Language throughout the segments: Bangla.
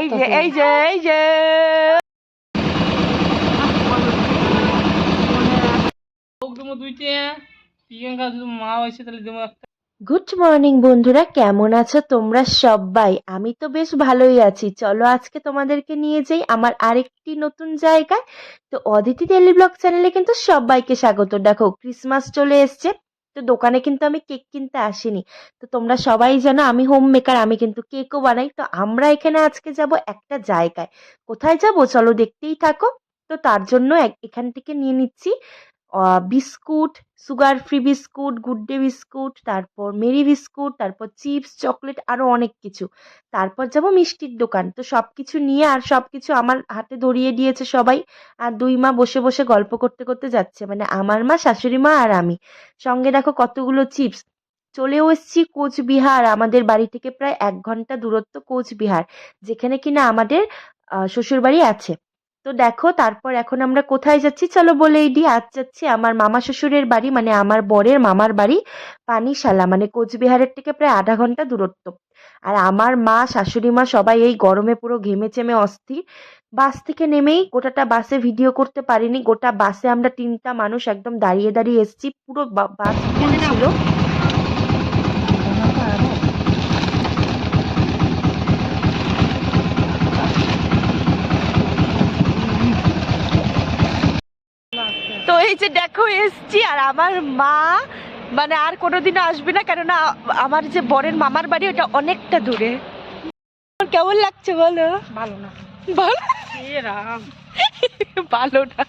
এই যে এই যে এই যে। গুড মর্নিং বন্ধুরা কেমন আছো তোমরা সবাই? আমি তো বেশ ভালোই আছি। চলো আজকে তোমাদেরকে নিয়ে যাই আমার আরেকটি নতুন জায়গায়। তো অদিতি ডেলি ব্লগ চ্যানেলে কিন্তু সবাইকে স্বাগত। দেখো ক্রিসমাস চলে এসছে। তো দোকানে কিন্তু আমি কেক কিনতে আসিনি। তো তোমরা সবাই জানো আমি হোম মেকার আমি কিন্তু কেকও বানাই। তো আমরা এখানে আজকে যাব একটা জায়গায়। কোথায় যাব? চলো দেখতেই থাকো। তো তার জন্য এখান থেকে নিয়ে নিচ্ছি। Biscuit sugar free biscuit good day biscuit, তারপর মেরি বিস্কুট, তারপর চিপস, চকলেট আরও অনেক কিছু। তারপর যাব মিষ্টির দোকান। তো সব কিছু নিয়ে আর সব কিছু আমার হাতে ধরিয়ে দিয়েছে সবাই। আর দুই মা বসে বসে গল্প করতে করতে যাচ্ছে। মানে আমার মা, শাশুড়ি মা আর আমি। সঙ্গে দেখো কতগুলো চিপস। চলেও এসেছি কোচবিহার। আমাদের বাড়ি থেকে প্রায় এক ঘণ্টা দূরত্ব কোচবিহার। যেখানে কিনা আমাদের শ্বশুর বাড়ি আছে। তো দেখো, তারপর এখন আমরা কোথায় যাচ্ছি? চলো বলেই দিই, আজ যাচ্ছি আমার মামা শ্বশুরের বাড়ি মানে আমার বরের মামার বাড়ি পানিশালা মানে কোচবিহারের থেকে প্রায় আধা ঘণ্টা দূরত্ব। আর আমার মা, শাশুড়ি মা সবাই এই গরমে পুরো ঘেমে চেমে অস্থির। বাস থেকে নেমেই গোটাটা বাসে ভিডিও করতে পারিনি, গোটা বাসে আমরা তিনটা মানুষ একদম দাঁড়িয়ে দাঁড়িয়ে এসেছি, পুরো বাস ফুল ছিল যে দেখো এসছি আর আমার মা মানে আর কোনোদিনও আসবে না কেননা আমার যে বরের মামার বাড়ি ওটা অনেকটা দূরে। কেমন লাগছে বলো? ভালো না। ভালো? ভালো না।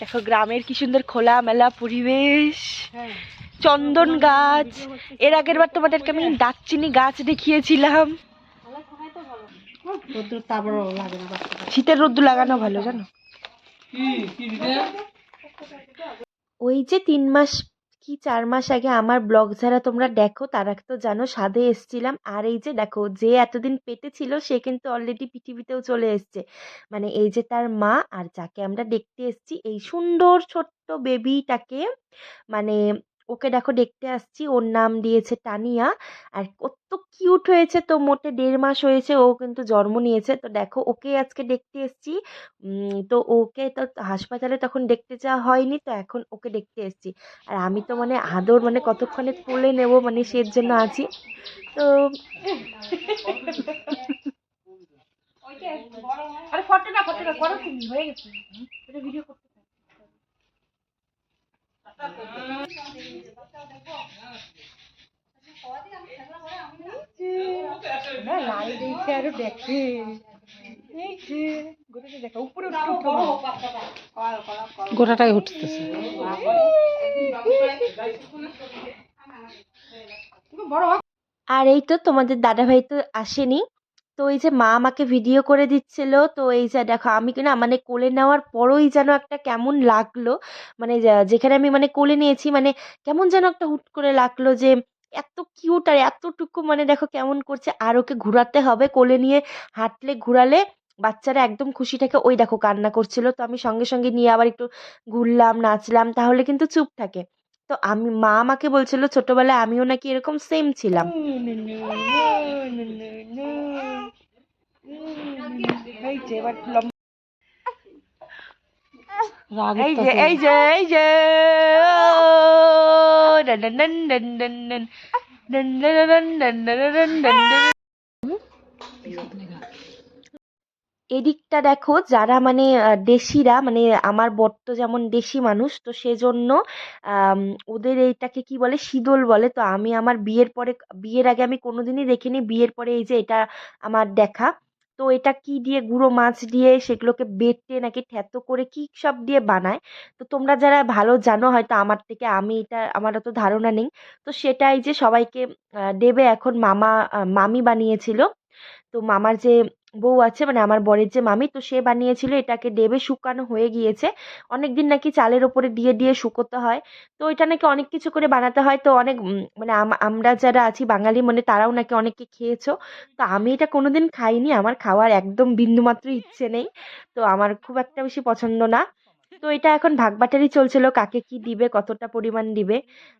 দেখো গ্রামের কি সুন্দর খোলা মেলা পরিবেশ। হ্যাঁ। চন্দন গাছ। এর আগের বার তোমাদেরকে আমি দারচিনি গাছ দেখিয়েছিলাম। শীতের রোদ্দু লাগানো ভালো জানো? কি কি দিতে ওই যে তিন মাস কি চার মাস আগে আমার ব্লগ যারা তোমরা দেখো, তারা তো জানো সাধে এসছিলাম। আর এই যে দেখো, যে এতদিন পেটে ছিল, সে কিন্তু অলরেডি পৃথিবীতেও চলে এসছে। মানে এই যে তার মা আর যাকে আমরা দেখতে এসছি, এই সুন্দর ছোট্ট বেবিটাকে মানে ওকে দেখো দেখতে আসছি ওর নাম দিয়েছে টানিয়া আর কত কিউট হয়েছে তো মোটে দেড় মাস হয়েছে ও কিন্তু জন্ম নিয়েছে। তো দেখো ওকে আজকে দেখতে এসছি। তো ওকে তো হাসপাতালে তখন দেখতে যাওয়া হয়নি তো এখন ওকে দেখতে এসেছি। আর আমি তো মানে আদর মানে কতক্ষণে তুলে নেব মানে সের জন্য আছি। তো আরে ফটোটা ফটোটা করো হয়ে গেছে। ভিডিও করতে গোটাটাই উঠতেছে। আর এই তো তোমাদের দাদাভাই তো আসেনি। তো এই যে মা আমাকে ভিডিও করে দিচ্ছিল, তো এই যে দেখো আমি কিনা মানে কোলে নেওয়ার পরই যেন একটা কেমন লাগল। মানে যেখানে আমি মানে কোলে নিয়েছি মানে কেমন যেন একটা হুট করে লাগল যে এত কিউট আর এতটুকু মানে দেখো কেমন করছে। আর ওকে ঘোরাতে হবে কোলে নিয়ে হাঁটলে ঘোরালে বাচ্চারা একদম খুশি থাকে। ওই দেখো কান্না করছিল। তো আমি সঙ্গে সঙ্গে নিয়ে আবার একটু ঘুরলাম, নাচলাম, তাহলে কিন্তু চুপ থাকে। তো আমি মা আমাকে বলছিল ছোটবেলায় আমিও নাকি এরকম সেম ছিলাম এই যে এই যে ডন এদিকটা দেখো, যারা মানে দেশিরা মানে আমার তো যেমন দেশি মানুষ, তো সেজন্য ওদের এইটাকে কি বলে, শীতল বলে। তো আমি আমার বিয়ের পরে, বিয়ের আগে আমি কোনোদিনই দেখিনি, বিয়ের পরে এই যে এটা আমার দেখা। তো এটা কি দিয়ে গুঁড়ো মাছ দিয়ে সেগুলোকে বেটে নাকি থ্যাতো করে কি সব দিয়ে বানায়? তো তোমরা যারা ভালো জানো, হয়তো আমার থেকে, আমি এটা, আমার অত ধারণা নেই। তো সেটাই যে সবাইকে দেবে। এখন মামা মামি বানিয়েছিল। তো মামার যে বউ আছে মানে আমার বরের যে মামি, তো সে বানিয়েছিল, এটাকে দেবে, শুকানো হয়ে গিয়েছে। অনেকদিন নাকি চালের ওপরে দিয়ে দিয়ে শুকোতে হয়। তো এটা নাকি অনেক কিছু করে বানাতে হয়। তো অনেক মানে আম- আমরা যারা আছি বাঙালি মানে তারাও নাকি অনেকে খেয়েছো। তো আমি এটা কোনোদিন খাইনি, আমার খাওয়ার একদম বিন্দুমাত্র ইচ্ছে নেই। তো আমার খুব একটা বেশি পছন্দ না। তো এটা এখন ভাগবাটারি চলছিল, কাকে কি দিবে, কতটা পরিমাণ দিবে।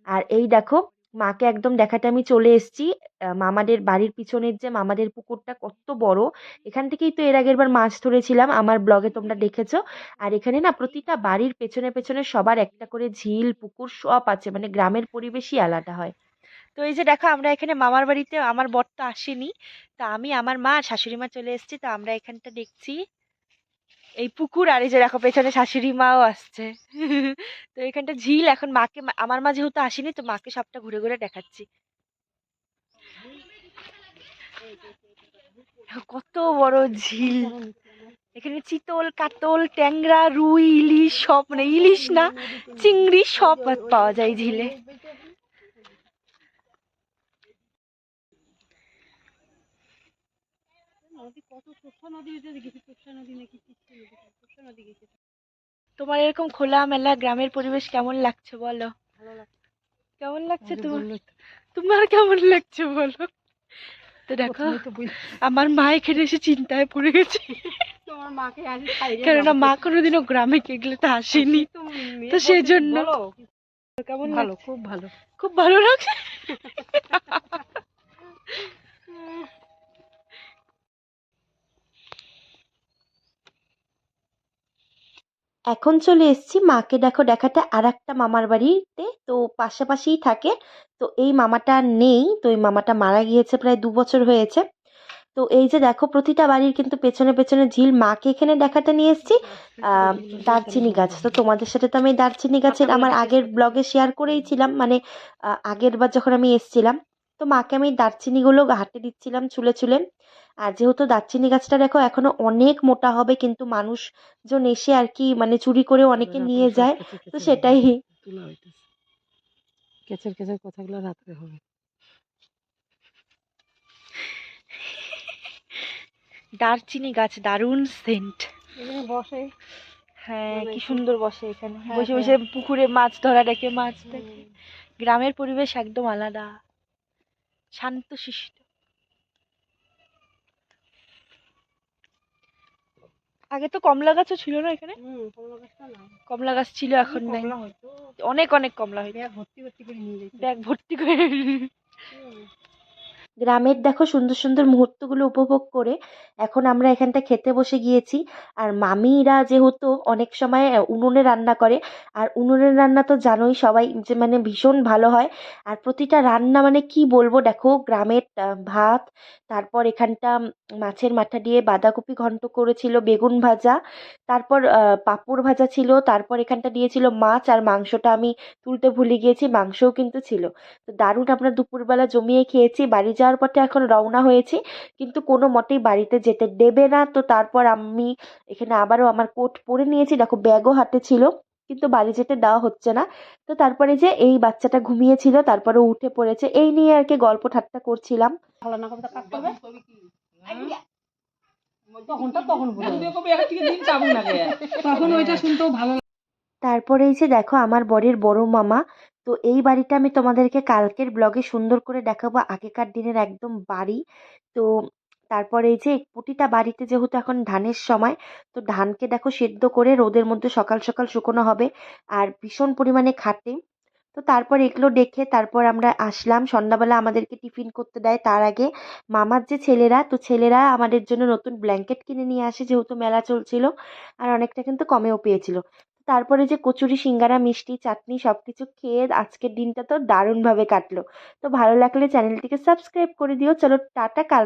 আর এই দেখো মাকে একদম দেখাতে আমি চলে এসেছি। মামাদের বাড়ির পিছনের যে মামাদের পুকুরটা কত বড়, এখান থেকেই তো এর আগের বার মাছ ধরেছিলাম। আমার ব্লগে তোমরা দেখেছ। আর এখানে না প্রতিটা বাড়ির পেছনে পেছনে সবার একটা করে ঝিল, পুকুর সব আছে। মানে গ্রামের পরিবেশই আলাদা হয়। তো এই যে দেখো, আমরা এখানে মামার বাড়িতে, আমার বর তো আসেনি। তা আমি, আমার মা শাশুড়ি মা চলে এসেছি। তো আমরা এখানটা দেখছি। এই পুকুর আর এই যে দেখো, পেছনে শাশুড়ি মাও আসছে। তো এখানটা ঝিল, এখন মাকে আমার মা যেহেতু আসেনি, তো মাকে সবটা ঘুরে ঘুরে দেখাচ্ছি। কত বড় ঝিল। এখানে চিতল, কাতল, ট্যাংরা, রুই, ইলিশ সব মানে ইলিশ না, চিংড়ি সব পাওয়া যায় ঝিলে। নদী কত তোষা নদী গেছি তোষা নদী নাকি তিস্তা নদী তোষা নদী গেছে। তোমার এরকম খোলামেলা গ্রামের পরিবেশ কেমন লাগছে বলো? ভালো লাগছে। কেমন লাগছে তোমার? তো। তোমার কেমন লাগছে বলো? তো দেখো আমার মা এখানে এসে চিন্তায় পড়ে গেছে। তোমার মাকে কেননা মা কোনোদিনও গ্রামে গেলে তো আসেনি। তো সেজন্য। কেমন ভালো খুব ভালো। খুব ভালো লাগছে। এখন চলে এসেছি মাকে দেখো দেখাতে আর একটা মামার বাড়িতে। তো পাশাপাশিই থাকে। তো এই মামাটা নেই। তো এই মামাটা মারা গিয়েছে প্রায় দু বছর হয়েছে। তো এই যে দেখো প্রতিটা বাড়ির কিন্তু পেছনে পেছনে ঝিল। মাকে এখানে দেখাতে নিয়ে এসেছি। আহ, দারচিনি গাছ। তো তোমাদের সাথে তো আমি দারচিনি গাছের আমার আগের ব্লগে শেয়ার করেইছিলাম মানে আগের বার যখন আমি এসেছিলাম। তো মাকে আমি দারচিনিগুলো হাতে দিচ্ছিলাম ছুলে ছুলে। আর যেহেতু দারচিনি গাছটা দেখো এখনও অনেক মোটা হবে কিন্তু মানুষজন এসে আর কি মানে চুরি করে অনেকে নিয়ে যায়। তো সেটাই কেচের কেচের কথাগুলো রাত্রে হবে। দারচিনি গাছ দারুণ সেন্ট বসে। হ্যাঁ কি কি- সুন্দর বসে এখানে। হ্যাঁ, বসে হ্যাঁ। বসে পুকুরে মাছ ধরা দেখে মাছ দেখে। গ্রামের পরিবেশ একদম আলাদা। শান্ত শিষ্ট আগে তো কমলা গাছও ছিল না এখানে? কমলা গাছ ছিল এখন নাই। অনেক অনেক কমলা হয়েছে। ব্যাগ ভর্তি করে নিয়ে ব্যাগ ভর্তি করে। গ্রামের দেখো সুন্দর সুন্দর মুহূর্তগুলো উপভোগ করে এখন আমরা এখানটা খেতে বসে গিয়েছি। আর মামিরা যেহেতু অনেক সময় উনুনে রান্না করে, আর উনুনের রান্না তো জানোই সবাই যে মানে ভীষণ ভালো হয়। আর প্রতিটা রান্না মানে কি বলব দেখো, গ্রামের ভাত, তারপর এখানটা মাছের মাথা দিয়ে বাঁধাকপি ঘন্ট করেছিল, বেগুন ভাজা, তারপর পাঁপড় ভাজা ছিল, তারপর এখানটা দিয়েছিল মাছ, আর মাংসটা আমি তুলতে ভুলে গিয়েছি, মাংসও কিন্তু ছিল। তো দারুণ আমরা দুপুরবেলা জমিয়ে খেয়েছি, বাড়ি যাওয়ার পথে এখন রওনা হয়েছি। কিন্তু কোনো মতেই বাড়িতে যেতে দেবে না। তো তারপর আমি এখানে আবারও আমার কোট পরে নিয়েছি। দেখো ব্যাগও হাতে ছিল। কিন্তু বাড়ি যেতে দেওয়া হচ্ছে না। তো তারপরে যে এই বাচ্চাটা ঘুমিয়েছিল তারপরে উঠে পড়েছে। এই নিয়ে আর কি গল্প ঠাট্টা করছিলাম। ভালো না কবিতা কাটতে হবে? তখনটা তখন বলব তখন ওইটা শুনতেও ভালো তারপরে এই যে দেখো আমার বরের বড় মামা। তো এই বাড়িটা আমি তোমাদেরকে কালকের ব্লগে সুন্দর করে দেখাবো। আগেকার দিনের একদম বাড়ি। তো তারপরে এই যে প্রতিটা বাড়িতে যেহেতু এখন ধানের সময়, তো ধানকে দেখো সেদ্ধ করে রোদের মধ্যে সকাল সকাল শুকনো হবে আর ভীষণ পরিমাণে খাটে। তো তারপর এগুলো দেখে তারপর আমরা আসলাম। সন্ধ্যাবেলা আমাদেরকে টিফিন করতে দেয়। তার আগে মামার যে ছেলেরা, তো ছেলেরা আমাদের জন্য নতুন ব্ল্যাঙ্কেট কিনে নিয়ে আসে যেহেতু মেলা চলছিল আর অনেকটা কিন্তু কমেও পেয়েছিল। তারপরে যে কচুরি, সিঙ্গারা, মিষ্টি, চাটনি সব কিছু খেয়ে আজকের দিনটা তো দারুণভাবে কাটলো। তো ভালো লাগলে চ্যানেলটিকে সাবস্ক্রাইব করে দিও। চলো, টাটা, কাল